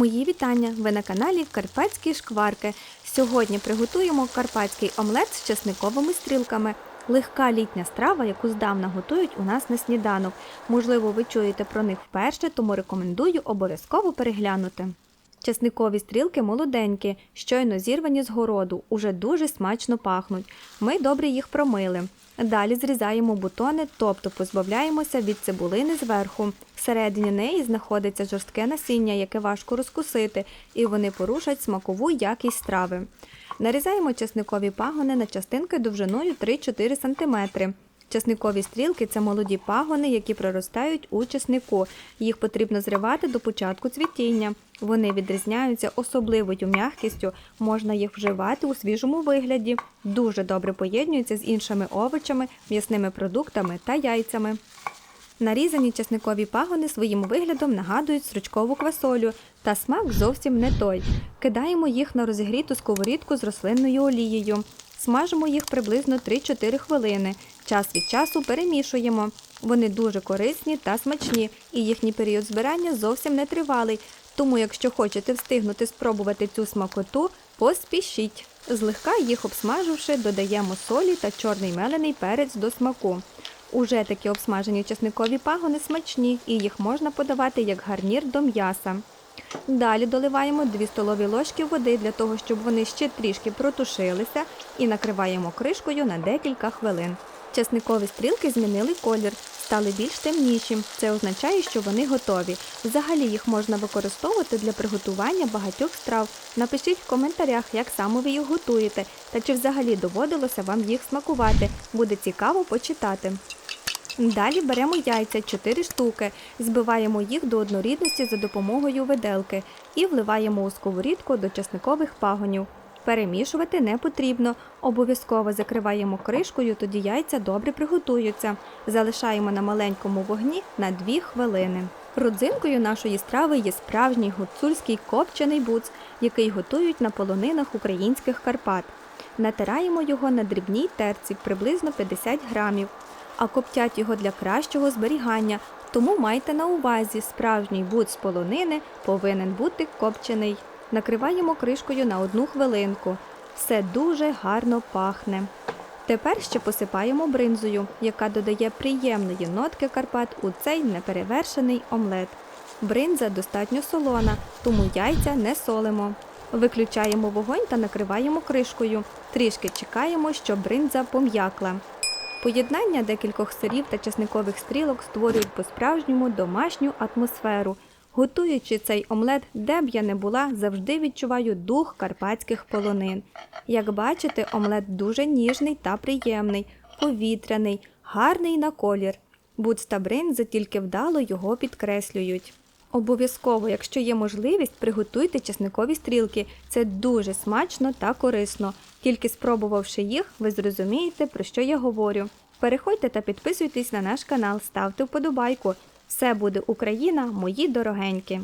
Мої вітання! Ви на каналі Карпатські шкварки. Сьогодні приготуємо карпатський омлет з чесниковими стрілками. Легка літня страва, яку здавна готують у нас на сніданок. Можливо, ви чуєте про них вперше, тому рекомендую обов'язково переглянути. Чесникові стрілки молоденькі, щойно зірвані з городу, уже дуже смачно пахнуть. Ми добре їх промили. Далі зрізаємо бутони, тобто позбавляємося від цибулини зверху. Всередині неї знаходиться жорстке насіння, яке важко розкусити, і вони порушать смакову якість страви. Нарізаємо чесникові пагони на частинки довжиною 3-4 см. Чесникові стрілки це молоді пагони, які проростають у чеснику. Їх потрібно зривати до початку цвітіння. Вони відрізняються особливою м'якістю, можна їх вживати у свіжому вигляді. Дуже добре поєднуються з іншими овочами, м'ясними продуктами та яйцями. Нарізані чесникові пагони своїм виглядом нагадують стручкову квасолю, та смак зовсім не той. Кидаємо їх на розігріту сковорідку з рослинною олією. Смажимо їх приблизно 3-4 хвилини. Час від часу перемішуємо. Вони дуже корисні та смачні, і їхній період збирання зовсім не тривалий. Тому, якщо хочете встигнути спробувати цю смакоту, поспішіть. Злегка їх обсмаживши, додаємо солі та чорний мелений перець до смаку. Уже такі обсмажені чесникові пагони смачні, і їх можна подавати як гарнір до м'яса. Далі доливаємо 2 столові ложки води для того, щоб вони ще трішки протушилися, і накриваємо кришкою на декілька хвилин. Чесникові стрілки змінили колір, стали більш темніші. Це означає, що вони готові. Взагалі їх можна використовувати для приготування багатьох страв. Напишіть в коментарях, як саме ви їх готуєте, та чи взагалі доводилося вам їх смакувати. Буде цікаво почитати. Далі беремо яйця 4 штуки, збиваємо їх до однорідності за допомогою виделки і вливаємо у сковорідку до чесникових пагонів. Перемішувати не потрібно. Обов'язково закриваємо кришкою, тоді яйця добре приготуються. Залишаємо на маленькому вогні на 2 хвилини. Родзинкою нашої страви є справжній гуцульський копчений буц, який готують на полонинах українських Карпат. Натираємо його на дрібній терці приблизно 50 грамів а коптять його для кращого зберігання. Тому майте на увазі, справжній бут з полонини повинен бути копчений. Накриваємо кришкою на одну хвилинку. Все дуже гарно пахне. Тепер ще посипаємо бринзою, яка додає приємної нотки Карпат у цей неперевершений омлет. Бринза достатньо солона, тому яйця не солимо. Виключаємо вогонь та накриваємо кришкою. Трішки чекаємо, щоб бринза пом'якла. Поєднання декількох сирів та чесникових стрілок створюють по-справжньому домашню атмосферу. Готуючи цей омлет, де б я не була, завжди відчуваю дух карпатських полонин. Як бачите, омлет дуже ніжний та приємний, повітряний, гарний на колір. Буц та бринза тільки вдало його підкреслюють. Обов'язково, якщо є можливість, приготуйте чесникові стрілки. Це дуже смачно та корисно. Тільки спробувавши їх, ви зрозумієте, про що я говорю. Переходьте та підписуйтесь на наш канал, ставте вподобайку. Все буде Україна, мої дорогенькі.